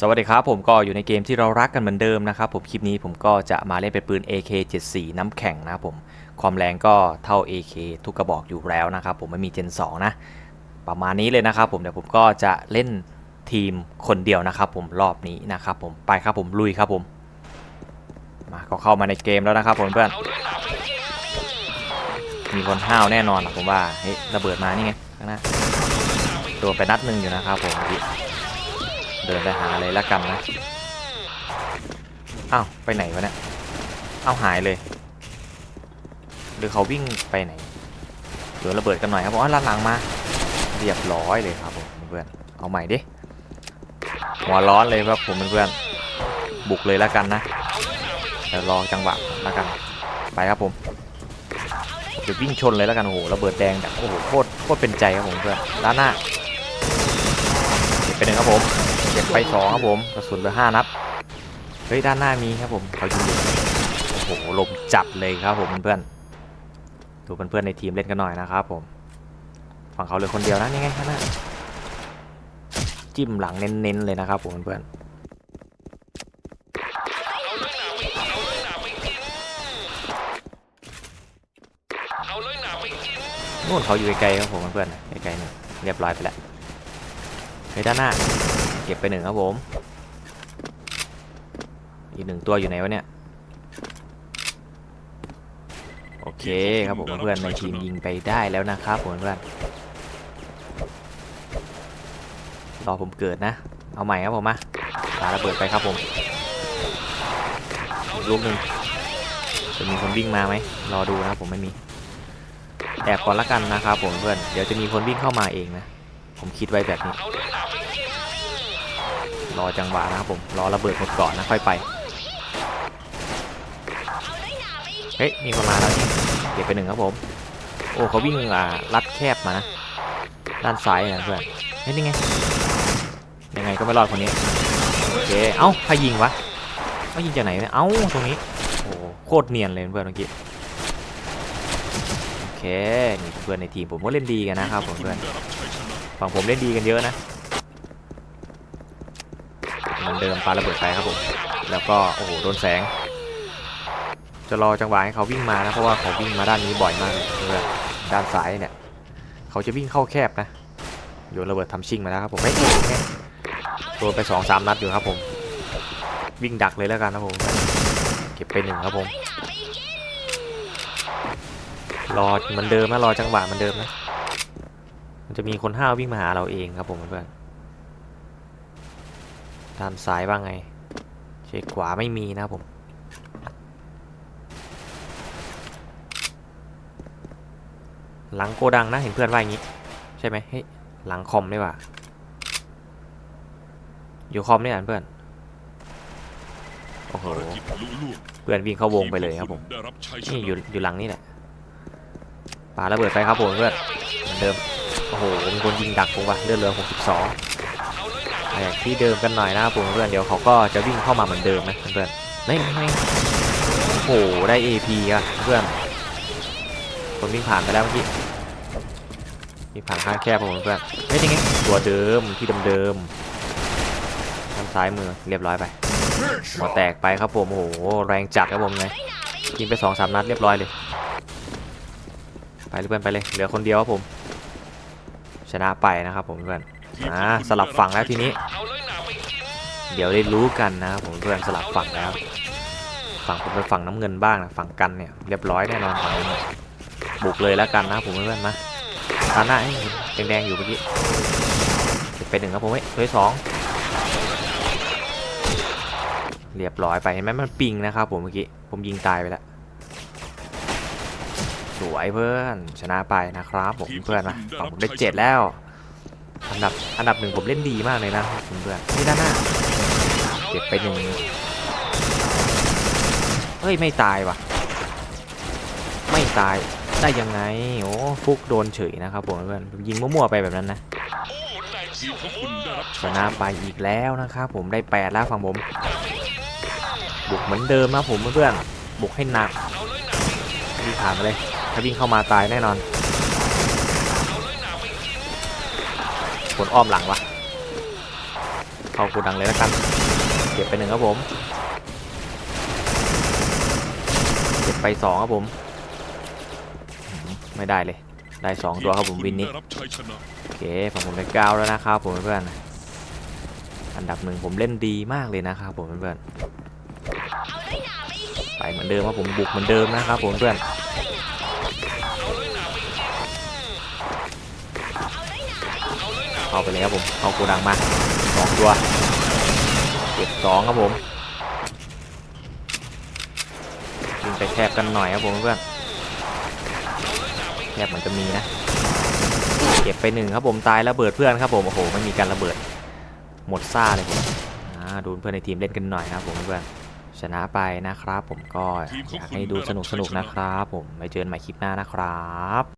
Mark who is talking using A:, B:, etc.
A: สวัสดีครับผมก็อยู่ในเกมที่เรารักกันเหมือนเดิมนะครับผมคลิปนี้ผมก็จะมาเล่นเป็นปืน AK74 น้ำแข็งนะผมความแรงก็เท่า AK ทุกกระบอกอยู่แล้วนะครับผมไม่มี Gen 2 นะ ประมาณนี้เลยนะครับผมเดี๋ยวผมก็จะเล่นทีมคนเดียวนะครับผมรอบนี้นะครับผมไปครับผมลุยครับผมมาก็เข้ามาในเกมแล้วนะครับผมเพื่อนมีคนห้าวแน่นอนอะผมว่าเฮ้ยระเบิดมานี่ไงข้างหน้าโดนไปนัดหนึ่งอยู่นะครับผม เดินไปหาเลยละกันนะอ้าวไปไหนวะเนี่ยเอาหายเลย หรือเขาวิ่งไปไหนเดี๋ยวระเบิดกันหน่อยครับผมอ๋อลันหลังมา เรียบร้อยเลยครับผมเพื่อนเอาใหม่ดิหัวร้อนเลยครับผมเพื่อนบุกเลยละกันนะเดี๋ยวรอจังหวะละกันไปครับผมเดี๋ยววิ่งชนเลยและกันโอ้โหระเบิดแดงแบบโอ้โหโคตรโคตรเป็นใจครับผมเพื่อนด้านหน้าเก็บไปหนึ่งครับผม ก็บไปสองครับผมกระสุนเหลือห้านัดเฮ้ยด้านหน้ามีครับผมเขายิงโอ้โหลมจัดเลยครับผมเพื่อนๆดูเพื่อนๆในทีมเล่นกันหน่อยนะครับผมฝั่งเขาเลือคนเดียวนะนี่ไงข้างหน้าจิ้มหลังเน้นๆเลยนะครับผมเพื่อนๆนู่นเขาอยู่ไกลๆครับผมเพื่อนๆไกลๆเนี่ยเรียบร้อยไปแล้วเฮ้ยด้านหน้า เก็บไปหนึ่งครับผม อีกหนึ่งตัวอยู่ไหนวะเนี่ย โอเคครับผมเพื่อนในทีมยิงไปได้แล้วนะครับผมเพื่อนรอผมเกิดนะ เอาใหม่ครับผมมาปาระเบิดไปครับผมลูกหนึ่งจะมีคนวิ่งมาไหมรอดูนะครับผมไม่มีแอบก่อนละกันนะครับผมเพื่อน เดี๋ยวจะมีคนวิ่งเข้ามาเองนะ ผมคิดไว้แบบนี้ รอจังหวะนะครับผมรอระเบิดหมดก่อนนะค่อยไปเฮ้ยมีคนมาแล้วนี่เก็บไปหนึ่งครับผม โอ้เขาวิ่งอ่าลัดแคบมานะด้านซ้ายนะเพื่อนเฮ้ยนี่ไงยังไงก็ไม่รอดคนนี้โอเคเอ้าใครยิงวะเขายิงจากไหนเนี่ยเอ้าตรงนี้โอ้โคตรเนียนเลยเพื่อนเมื่อกี้โอเคนี่เพื่อนในทีมผมก็เล่นดีกันนะครับผมเพื่อนฝั่งผมเล่นดีกันเยอะนะ เดิมปาระเบิดไปครับผม แล้วก็โอ้โหโดนแสง จะรอจังหวะให้เขาวิ่งมานะเพราะว่าเขาวิ่งมาด้านนี้บ่อยมากเลยเพื่อนด้านซ้ายเนี่ยเขาจะวิ่งเข้าแคบนะโยนระเบิดทำชิ่งมาแล้วครับผมไม่ถูกไงโดนไปสองสามนัดอยู่ครับผม วิ่งดักเลยแล้วกันนะผมเก็บไปหนึ่งครับผม รอเหมือนเดิมนะรอจังหวะเหมือนเดิมนะมันจะมีคนห้าววิ่งมาหาเราเองครับผมเพื่อน ด้านซ้ายบ้างไง เช็คขวาไม่มีนะผม หลังโกดังนะเห็นเพื่อนว่าอย่างนี้ ใช่ไหมเฮ้ยหลังคอมนี่ว่า อยู่คอมนี่อะเพื่อน โอ้โห เพื่อนวิ่งเข้าวงไปเลยครับผม นี่อยู่อยู่หลังนี่แหละปาระเบิดไปครับผมเพื่อนเหมือนเดิม โอ้โหมีคนยิงดักผมว่ะเลือดเหลือ62 แตกที่เดิมกันหน่อยนะครับผมเพื่อนเดี๋ยวเขาก็จะวิ่งเข้ามาเหมือนเดิมนะเพื่อนไม่โอ้โหได้ AP อะเพื่อนคนวิ่งผ่านไปแล้วเมื่อกี้วิ่งผ่านข้างแคบผมเพื่อนไม่ยังไงตัวเดิมที่เดิมๆทางซ้ายมือเรียบร้อยไปหัวแตกไปครับผมโอ้โหแรงจัดครับผมไงยิงไปสองสามนัดเรียบร้อยเลยไปเพื่อนไปเลยเหลือคนเดียวครับผม ชนะไปนะครับผมเพื่อน อ่าสลับฝั่งแล้วทีนี้ เดี๋ยวได้รู้กันนะผมเพื่อนสลับฝั่งแล้ว ฝั่งผมเป็นฝั่งน้ำเงินบ้างนะฝั่งกันเนี่ยเรียบร้อยแน่นอนฝั่งนั้บุกเลยแล้วกันนะผมเพื่อนมาตาหน้าแดงๆอยู่เมื่อกี้เก็บไปหนึ่งครับผมเฮ้ยเฮ้ยสองเรียบร้อยไปเห็นไหมมันปิงนะครับผมเมื่อกี้ผมยิงตายไปแล้วสวยเพื่อนชนะไปนะครับผมเพื่อนนะฝั่งผมได้เจ็ดแล้ว อันดับอันดับหนึ่งผมเล่นดีมากเลยนะเพื่อนๆนี่ด้านหน้าเก็บไปหนึ่งเฮ้ยไม่ตายว่ะ ไม่ตายได้ยังไงโอ้ฟุกโดนเฉยนะครับผมเพื่อนยิงมั่วๆไปแบบนั้นนะชนะไปอีกแล้วนะครับผมได้แปดแล้วฝั่งผมบุกเหมือนเดิมนะผมเพื่อนๆบุกให้หนักวิ่งผ่านมาเลย ถ้าวิ่งเข้ามาตายแน่นอน คนอ้อมหลังวะเข้าโกดังเลยแล้วกันเก็บไปหนึ่งครับผมเก็บไปสองครับผม ไม่ได้เลยได้สองตัวครับผมวินนี้โอเคฝั่งผมได้เก้าแล้วนะครับผมเพื่อนอันดับหนึ่งผมเล่นดีมากเลยนะครับผมเพื่อนไปเหมือนเดิมครับผมบุกเหมือนเดิมนะครับผมเพื่อน เข้าไปเลยครับผมเอาโกดังมาสองตัวเก็บสองครับผมยิงไปแคบกันหน่อยครับผมเพื่อนแคบเหมือนจะมีนะเก็บไปหนึ่งครับผมตายระเบิดเพื่อนครับผมโอ้โหไม่มีการระเบิดหมดซ่าเลยผมดูเพื่อนในทีมเล่นกันหน่อยนะครับผมเพื่อนชนะไปนะครับผมก็อยากให้ดูสนุกสนุกๆนะครับผมไว้เจอกันใหม่คลิปหน้านะครับ